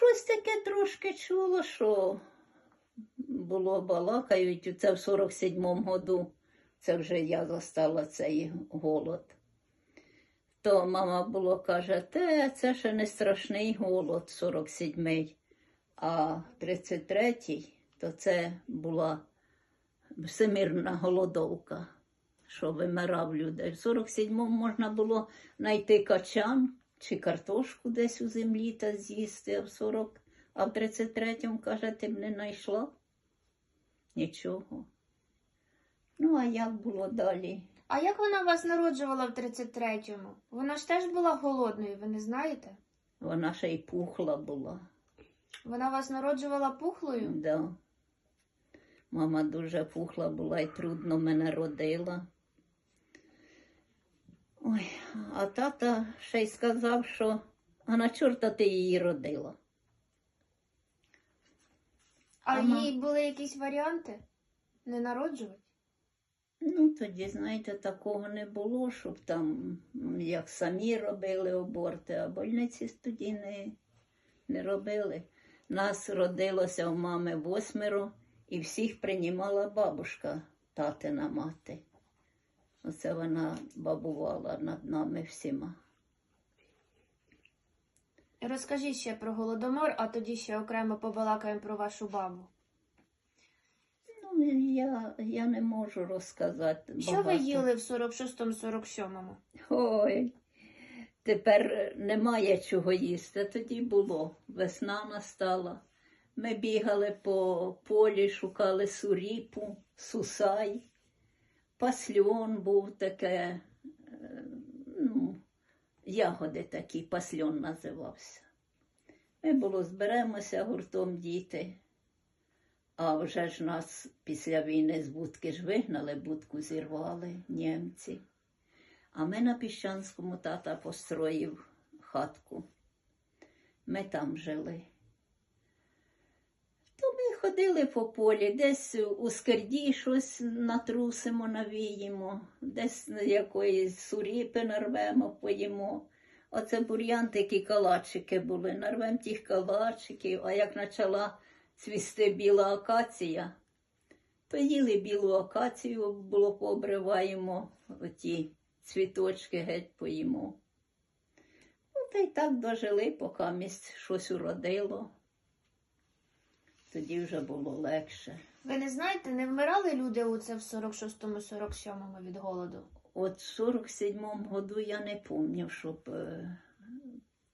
щось таке трошки чуло, що було балакають. Це в 47-му году, це вже я застала цей голод. То мама було каже, те, це ще не страшний голод 47-й, а 33-й, то це була всемирна голодовка, що вимирав людей. В 47-му можна було знайти качан чи картошку десь у землі та з'їсти, а в 40, а в 33-му, каже, ти б не знайшла нічого. Ну, а як було далі? А як вона вас народжувала в 33-му? Вона ж теж була голодною, ви не знаєте? Вона ще й пухла була. Вона вас народжувала пухлою? Да. Мама дуже пухла була і трудно мене родила. Ой, а тата ще й сказав, що а на чорта ти її родила. А Ага. їй були якісь варіанти? Не народжувати? Ну, тоді, знаєте, такого не було, щоб там м, як самі робили аборти, а больниці тоді не, не робили. Нас родилося у мами восьмеро, і всіх приймала бабушка, татина мати. Оце вона бабувала над нами всіма. Розкажіть ще про голодомор, а тоді ще окремо побалакаємо про вашу бабу. Ну, я, я не можу розказати. Що ви їли в 46-47-му? Ой, тепер немає чого їсти. Тоді було. Весна настала. Ми бігали по полі, шукали суріпу, сусай. Пасльон був таке, е, ну, ягоди такі, пасльон називався. Ми було зберемося гуртом діти. А вже ж нас після війни з будки ж вигнали, будку зірвали німці. А ми на Піщанському тата построїв хатку. Ми там жили. Ходили по полі, десь у скерді щось натрусимо, навіємо, десь якоїсь суріпи нарвемо, поїмо. Оце бур'ян такі калачики були. Нарвемо тих калачиків, а як почала цвісти біла акація, то їли білу акацію, було пообриваємо оті цвіточки геть поїмо. Ну, та й так дожили, поки місць щось уродило. Тоді вже було легше. Ви не знаєте, не вмирали люди у це в 46-47-му від голоду? От в 47-му году я не пам'ятаю, щоб е,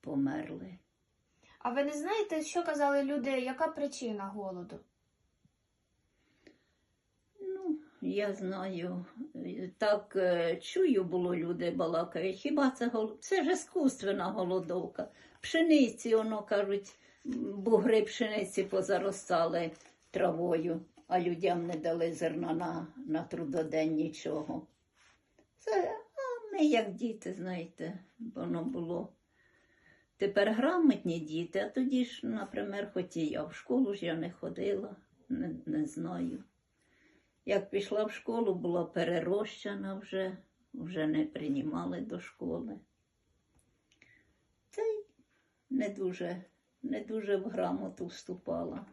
померли. А ви не знаєте, що казали люди, яка причина голоду? Ну, я знаю, е, так е, чую, було люди балакають. Хіба це гол... Це ж іскусственна голодовка. Пшениці, воно кажуть, бугри пшениці позаростали травою, а людям не дали зерна на, на трудодень нічого. Це, а ми як діти, знаєте, воно було. Тепер грамотні діти, а тоді ж, наприклад, хоч і я в школу ж я не ходила, не, не знаю. Як пішла в школу, була перерощена вже, вже не приймали до школи. Та й не дуже, не дуже в грамоту вступала.